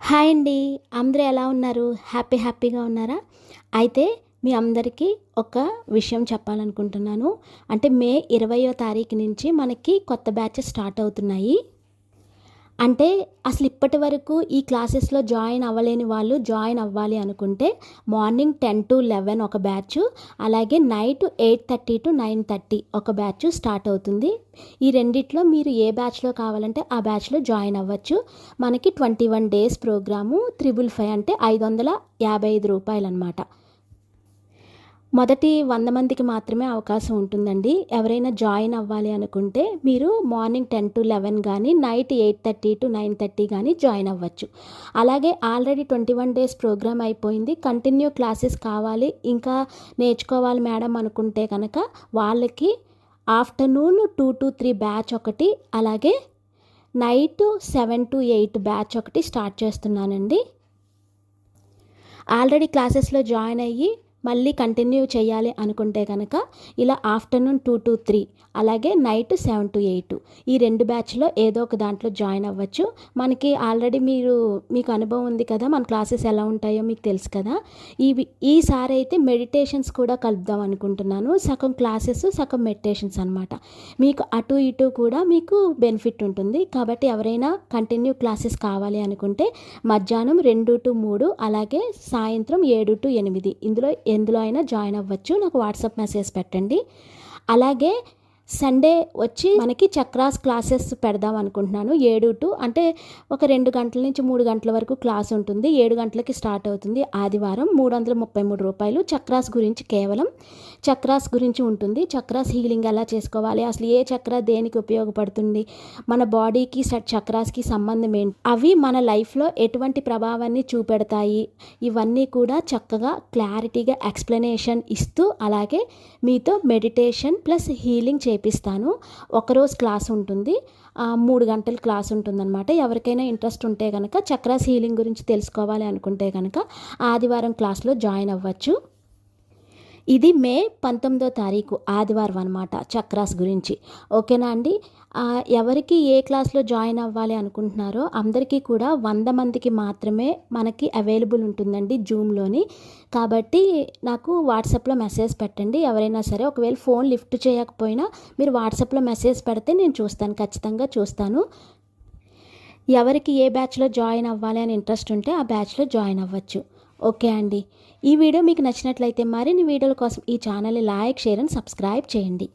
Hi అండి. అందరూ ఎలా ఉన్నారు? హ్యాపీ హ్యాపీగా ఉన్నారా? అయితే మీ అందరికీ ఒక విషయం చెప్పాలనుకుంటున్నాను. అంటే మే ఇరవయో తారీఖు నుంచి మనకి కొత్త బ్యాచెస్ స్టార్ట్ అవుతున్నాయి. అంటే అసలు ఇప్పటి వరకు ఈ క్లాసెస్లో జాయిన్ అవ్వలేని వాళ్ళు జాయిన్ అవ్వాలి అనుకుంటే మార్నింగ్ టెన్ టు లెవెన్ ఒక బ్యాచ్ అలాగే night eight thirty to nine thirty ఒక బ్యాచ్ స్టార్ట్ అవుతుంది. ఈ రెండిట్లో మీరు ఏ బ్యాచ్లో కావాలంటే ఆ బ్యాచ్లో జాయిన్ అవ్వచ్చు. మనకి twenty one days programme triple five అంటే ఐదు వందల యాభై ఐదు రూపాయలు అనమాట మొదటి వంద మందికి మాత్రమే అవకాశం ఉంటుందండి. ఎవరైనా జాయిన్ అవ్వాలి అనుకుంటే మీరు మార్నింగ్ టెన్ టు లెవెన్ కానీ night eight thirty to nine thirty కానీ జాయిన్ అవ్వచ్చు. అలాగే already twenty one days programme అయిపోయింది. కంటిన్యూ క్లాసెస్ కావాలి. ఇంకా నేర్చుకోవాలి మేడం అనుకుంటే కనుక వాళ్ళకి afternoon two to three batch ఒకటి అలాగే night seven to eight batch ఒకటి స్టార్ట్ చేస్తున్నానండి. ఆల్రెడీ క్లాసెస్లో జాయిన్ అయ్యి మళ్ళీ కంటిన్యూ చేయాలి అనుకుంటే కనుక ఇలా ఆఫ్టర్నూన్ టూ టు త్రీ అలాగే నైట్ సెవెన్ టు ఎయిట్ ఈ రెండు బ్యాచ్లో ఏదో ఒక దాంట్లో జాయిన్ అవ్వచ్చు. మనకి ఆల్రెడీ మీరు మీకు అనుభవం ఉంది కదా మన క్లాసెస్ ఎలా ఉంటాయో మీకు తెలుసు కదా. ఇవి ఈసారి అయితే మెడిటేషన్స్ కూడా కలుపుదాం అనుకుంటున్నాను. సగం క్లాసెస్ సగం మెడిటేషన్స్ అనమాట మీకు అటు ఇటు కూడా మీకు బెనిఫిట్ ఉంటుంది. కాబట్టి ఎవరైనా కంటిన్యూ క్లాసెస్ కావాలి అనుకుంటే మధ్యాహ్నం రెండు టు మూడు అలాగే సాయంత్రం ఏడు టు ఎనిమిది. ఇందులో ఎందులో అయినా జాయిన్ అవ్వచ్చు. నాకు వాట్సాప్ మెసేజ్ పెట్టండి. అలాగే సండే వచ్చి మనకి చక్రాస్ క్లాసెస్ పెడదాం అనుకుంటున్నాను. ఏడు టు అంటే ఒక రెండు గంటల నుంచి మూడు గంటల వరకు క్లాస్ ఉంటుంది. ఏడు గంటలకి స్టార్ట్ అవుతుంది ఆదివారం మూడు వందల ముప్పై మూడు రూపాయలు చక్రాస్ గురించి కేవలం చక్రాస్ గురించి ఉంటుంది. చక్రాస్ హీలింగ్ ఎలా చేసుకోవాలి? అసలు ఏ చక్ర దేనికి ఉపయోగపడుతుంది? మన బాడీకి చక్రాస్కి సంబంధం ఏంటి? అవి మన లైఫ్లో ఎటువంటి ప్రభావాన్ని చూపెడతాయి? ఇవన్నీ కూడా చక్కగా క్లారిటీగా ఎక్స్ప్లెనేషన్ ఇస్తూ అలాగే మీతో మెడిటేషన్ ప్లస్ హీలింగ్ చేపిస్తాను. ఒకరోజు క్లాస్ ఉంటుంది. మూడు గంటల క్లాస్ ఉంటుందన్నమాట. ఎవరికైనా ఇంట్రెస్ట్ ఉంటే కనుక చక్రాస్ హీలింగ్ గురించి తెలుసుకోవాలి అనుకుంటే కనుక ఆదివారం క్లాస్లో జాయిన్ అవ్వచ్చు. ఇది మే పంతొమ్మిదో తారీఖు ఆదివారం అనమాట చక్రాస్ గురించి. ఓకేనా అండి? ఎవరికి ఏ క్లాస్లో జాయిన్ అవ్వాలి అనుకుంటున్నారో అందరికీ కూడా వంద మందికి మాత్రమే మనకి అవైలబుల్ ఉంటుందండి జూమ్లోని. కాబట్టి నాకు వాట్సాప్లో మెసేజ్ పెట్టండి. ఎవరైనా సరే ఒకవేళ ఫోన్ లిఫ్ట్ చేయకపోయినా మీరు వాట్సాప్లో మెసేజ్ పెడితే నేను చూస్తాను ఖచ్చితంగా చూస్తాను. ఎవరికి ఏ బ్యాచ్లో జాయిన్ అవ్వాలి అని ఇంట్రెస్ట్ ఉంటే ఆ బ్యాచ్లో జాయిన్ అవ్వచ్చు. ఓకే అండి. ఈ వీడియో మీకు నచ్చినట్లయితే మరిన్ని వీడియోల కోసం ఈ ఛానల్ని లైక్ షేర్ అండ్ సబ్స్క్రైబ్ చేయండి.